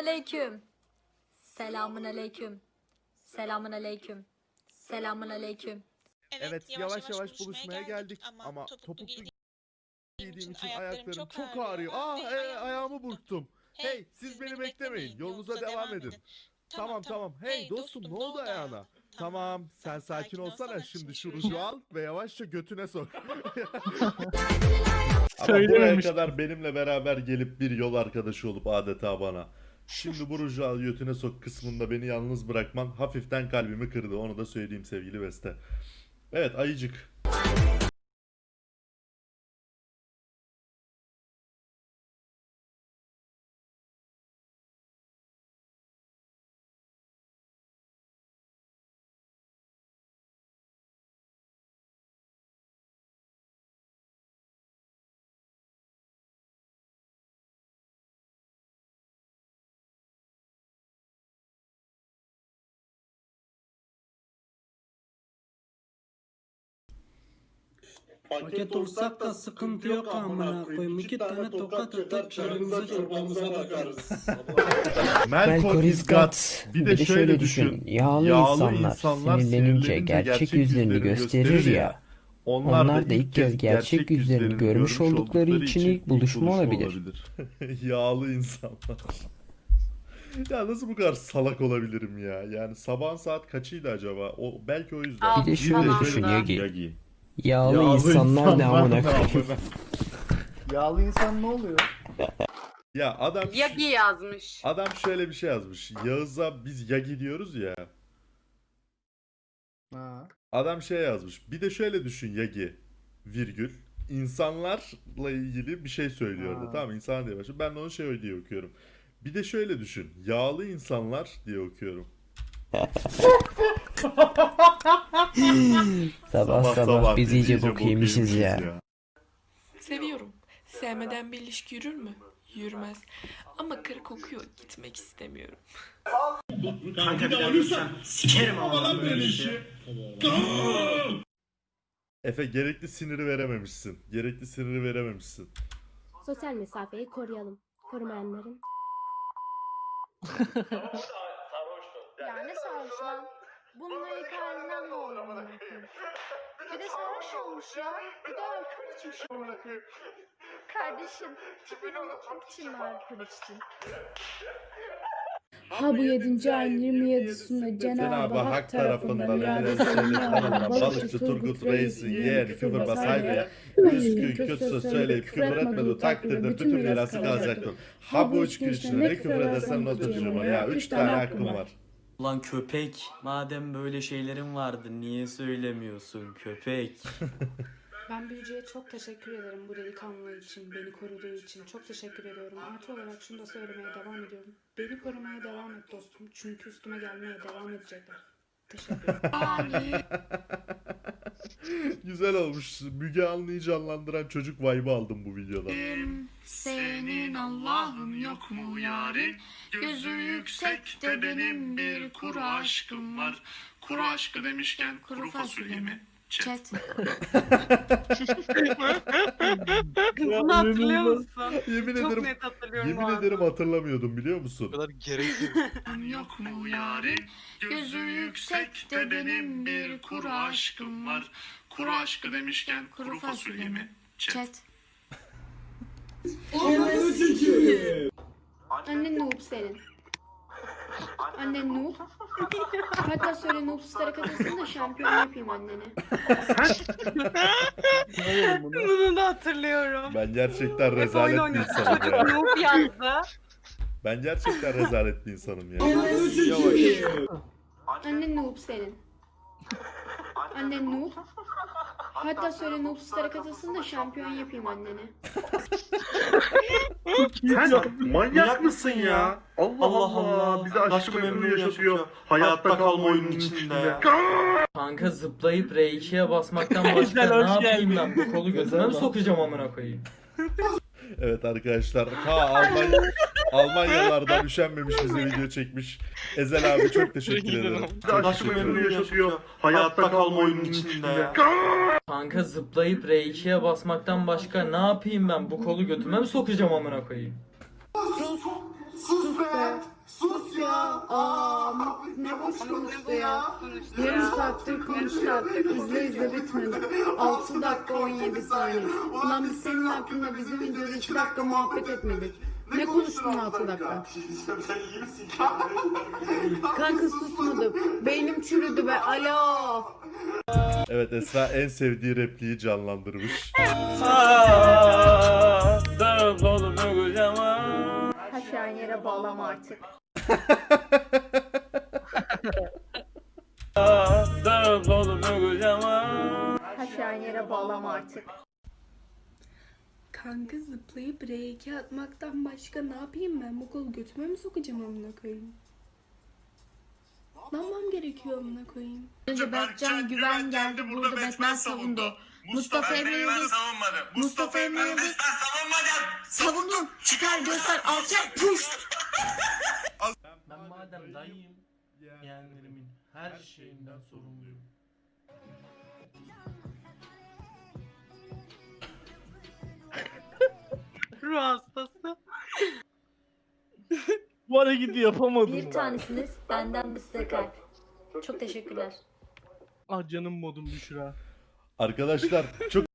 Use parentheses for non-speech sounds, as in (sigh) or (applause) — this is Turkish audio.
aleyküm. Selamun aleyküm. Selamun aleyküm. Selamun aleyküm. Evet, yavaş yavaş, buluşmaya geldik ama, topuklu giydiğim için ayaklarım çok, ağrıyor. Ah, e, ayağımı burktum. Hey, siz beni beklemeyin. Yolunuza devam edin. Tamam tamam. Hey dostum ne oldu ayağına? Tamam sen sakin olsana şimdi şu ruju al ve yavaşça götüne sok. (laughs) Ama buraya Söylememiş. kadar benimle beraber gelip bir yol arkadaşı olup adeta bana. Şimdi bu ruju al götüne sok kısmında beni yalnız bırakman hafiften kalbimi kırdı. Onu da söyleyeyim sevgili Beste. Evet ayıcık. Paket olsak da sıkıntı yok amına koyayım. İki tane tokat atar çayımıza çorbamıza bakarız. Melkor is God. Bir de şöyle düşün. Yağlı, insanlar, sinirlenince gerçek yüzlerini gösterir ya. Onlar da ilk kez gerçek yüzlerini görmüş oldukları için ilk buluşma olabilir. (laughs) Yağlı insanlar. ya nasıl bu kadar salak olabilirim ya? Yani sabahın saat kaçıydı acaba? O belki o yüzden. Bir de şöyle şöyle düşün Yagi. Yagi. Yağlı, insanlar da amına koyayım. Yağlı insan ne oluyor? Ya adam (laughs) Yagi yazmış. adam şöyle bir şey yazmış. Yağız'a biz Yagi diyoruz ya. Ha. Adam şey yazmış. Bir de şöyle düşün Yagi virgül insanlarla ilgili bir şey söylüyordu. Ha. Tamam? İnsan diye başlıyor. Ben de onu şey diye okuyorum. Bir de şöyle düşün. Yağlı insanlar diye okuyorum. (laughs) Sabah sabah biz iyice bok yemişiz ya. Seviyorum. Sevmeden bir ilişki yürür mü? Yürümez. Ama karı kokuyor. Gitmek istemiyorum. Kanka bir daha ölürsen sikerim ama böyle işi. Efe gerekli siniri verememişsin. Gerekli siniri verememişsin. Sosyal mesafeyi koruyalım. Korumayanların. (laughs) Ya ne sarhoş lan? Bununla ilk halinden ne olur? Bir de (laughs) sarhoş olmuş ya. Bir de alkol içmiş amına koyayım. Kardeşim, tipini unutmak için mi alkol içtin? Ha bu 7. ayın 27'sinde Cenab-ı Hak tarafından irade Anlamına balıkçı Turgut Reis'in yeğeni küfürbaz Hayriye yüz gün kötü söz söyleyip küfür etmediği takdirde bütün mirası kalacaktır. Ha bu üç gün içinde ne küfür edersen not ya. Üç tane hakkım var. Lan köpek, madem böyle şeylerin vardı niye söylemiyorsun köpek? (laughs) Ben Büyücü'ye çok teşekkür ederim bu delikanlı için, beni koruduğu için. Çok teşekkür ediyorum. Artı olarak şunu da söylemeye devam ediyorum. Beni korumaya devam et dostum. Çünkü üstüme gelmeye devam edecekler. Teşekkür ederim. (laughs) Güzel olmuş. Müge Anlı'yı canlandıran çocuk vibe'ı aldım bu videodan. Senin Allah'ın yok mu yarim? Gözü yüksekte benim bir kuru aşkım var. Kuru aşkı demişken kuru fasulye mi? Chat. Bunu (laughs) hatırlıyor musun? Yemin Çok ederim net hatırlıyorum yemin anda. ederim hatırlamıyordum biliyor musun? (laughs) Yok mu yarim? Gözü yüksekte benim bir kuru aşkım var. Kuru aşkı demişken kuru fasulye mi? Chat. Annen noob senin. Annen noob. Hatta söyle noobslara katılsın da şampiyon yapayım anneni. Bunu da hatırlıyorum. Ben gerçekten Hep oyun rezalet bir oynuyorsun. insanım Çocuk ya. noob yazdı. Ben gerçekten rezalet bir insanım ya. Annen noob senin. Annen noob. Hatta söyle noobslara katılsın da şampiyon yapayım anneni. Sen manyak mısın ya? Allah Allah Allah. Bize aşkı memnun yaşatıyor. Hayatta kalma oyunun içinde. Kanka zıplayıp R2'ye basmaktan (laughs) başka ne hoş yapayım geldin. ben bu kolu götüme mi sokacağım amına koyayım? Evet arkadaşlar. Ha Almanya, (laughs) Almanyalardan üşenmemiş bize video çekmiş. Ezel abi çok (laughs) teşekkür ederim. Bize Çok aşkı teşekkür memnun ederim. yaşatıyor. Hayatta kalma oyunun içinde. Kanka zıplayıp R2'ye basmaktan başka ne yapayım ben bu kolu götüme mi sokacağım amına koyayım? Sus be. Aa ne boş konuştu ya. Yarım saattir konuştular. İzle izle bitmedi. 6 dakika 17 saniye. Ulan biz senin hakkında bizim videoda 2 dakika muhabbet etmedik. Ne konuştun 6 dakika? Kanka susmadım. Beynim çürüdü be. Alo. Evet Esra en sevdiği repliği canlandırmış. Taş aynı yere bağlama artık. (laughs) Taş aynı yere bağlama artık. Kanka zıplayıp R2 atmaktan başka ne yapayım ben? Bu kolu götüme mi sokacağım amına koyayım? Ne yapmam gerekiyor amına koyayım? Önce Berkcan Güven geldi burada Batman savundu. Mustafa Emre Yıldız Mustafa Emre Yıldız savundun çıkar göster alçak push. Ben madem dayıyım, yeğenlerimin her şeyinden sorumluyum. Ruh hastası. (laughs) Bu hareketi yapamadım Bir tanesiniz benden bir size kalp. Çok teşekkürler. Ah canım modum Büşra. Arkadaşlar çok